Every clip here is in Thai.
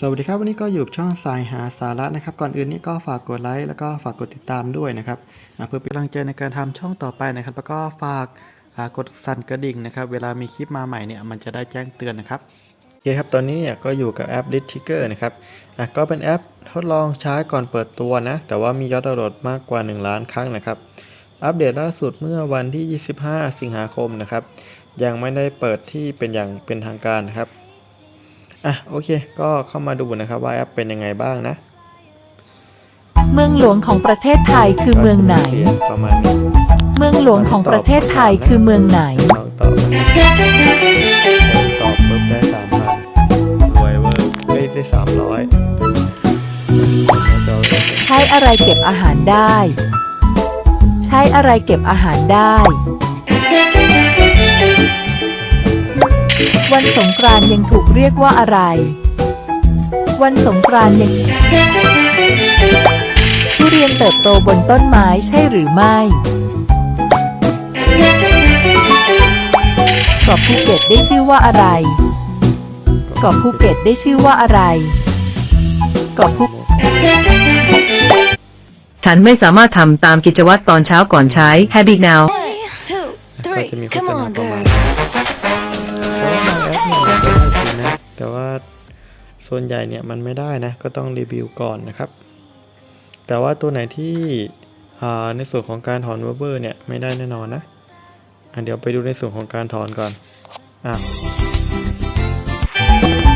สวัสดีครับวันนี้ก็อยู่ช่องสายหาสาระนะครับ ก่อนอื่นนี่ก็ฝากกดไลค์แล้วก็ฝากกดติดตามด้วยนะครับเพื่อเป็นกำลังใจในการทำช่องต่อไปนะครับ แล้วก็ฝากกดสั่นกระดิ่งนะครับ เวลามีคลิปมาใหม่เนี่ยมันจะได้แจ้งเตือนนะครับโอเคครับตอนนี้เนี่ยก็อยู่กับแอป l i t t i c k e r นะครับก็เป็นแอปทดลองใช้ก่อนเปิดตัวนะ แต่ว่ามียอดดาวน์โหลดมากกว่า 1 ล้านครั้งนะครับ อัปเดตล่าสุดเมื่อวันที่ 25 สิงหาคมนะครับยังไม่ได้เปิดที่เป็นอย่างเป็นทางการนะครับ อะโอเค ก็เข้ามาดูนะครับว่าแอปเป็นยังไงบ้างนะ เมืองหลวงของประเทศไทยคือเมืองไหนก็จะมีเสียงประมาณนี้ เมืองหลวงของประเทศไทยคือเมืองไหนลองตอบนะตอบปุ๊บได้สามพันรวยเวอร์ได้ได้สามร้อยใช้อะไรเก็บอาหารได้ ใช้อะไรเก็บอาหารได้ กรานต์ยังถูกเรียกว่าอะไร วันสงกรานต์ยังทุเรียนเติบโตบนต้นไม้ใช่หรือไม่เกาะภูเก็ตได้ชื่อว่าอะไรเกาะภูเก็ตได้ชื่อว่าอะไรเกาะภูฉันไม่สามารถทำตามกิจวัตรตอนเช้าก่อนใช้ Habit now two, ก็ three. จะมีโฆ Come ษณา on, ประมาณ ส่วนใหญ่เนี่ยมันไม่ได้นะก็ต้องรีวิวก่อนนะครับ แต่ว่าตัวไหนที่อ่าในส่วนของการถอนเวอร์เบอร์เนี่ยไม่ได้แน่นอนนะอะเดี๋ยวไปดูในส่วนของการถอนก่อนอะ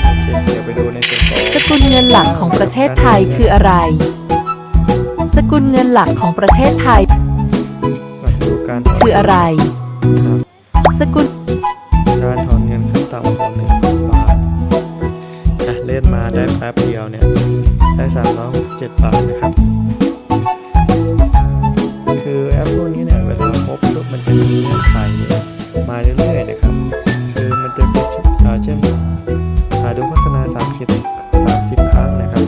โอเคเดี๋ยวไปดูในส่วนของสกุลเงินหลักของประเทศไทยคืออะไร สกุลเงินหลักของประเทศไทยมาดูการถอนคืออะไรครับสกุล ป๊บเดียวเนี่ยได้สามร้อยหกสิบเจ็ดบาทนะครับ คือแอปพวกนี้เนี่ยเวลาครบปุ๊บมันจะมีเงื่อนไขมาเรื่อยๆนะครับ คือมันจะเป็นชุดอ่าเช่นอ่าดูโฆษณาสามสิบสามสิบครั้งนะครับ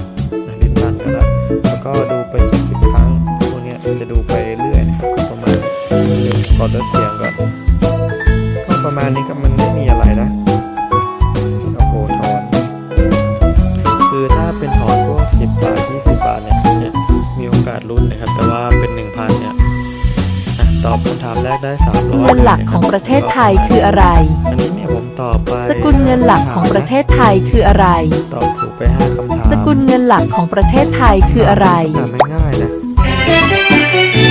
อะลิ้นพันก็แล้วแล้วก็ดูไปเจ็ดสิบครั้งพวกนี้จะดูไปเรื่อยนะครับก็ประมาณเดี๋ยวขอลดเสียงก่อนก็ประมาณนี้ครับมัน กได้300เงินหลักของประเทศไทยคืออะไร อันนี้เนี่ยผมตอบไปสกุลเงินหลักของประเทศไทยคืออะไร ตอบถูกไป5คำถามสกุลเงินหลักของประเทศไทยคืออะไรคำถามไม่ง่ายนะ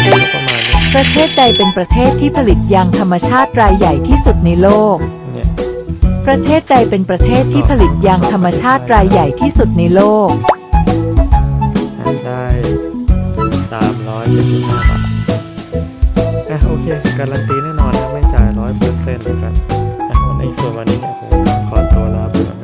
ก็ประมาณนี้ประเทศใดเป็นประเทศที่ผลิตยางธรรมชาติรายใหญ่ที่สุดในโลก เนี่ยประเทศใดเป็นประเทศที่ผลิตยางธรรมชาติรายใหญ่ที่สุดในโลกอะได้375บาทอะโอเค การันตีแน่นอนนะไม่จ่ายร้อย เส้นนะครับอะวันนี้ส่วนวันนี้ผมขอตัวลาไปก่อน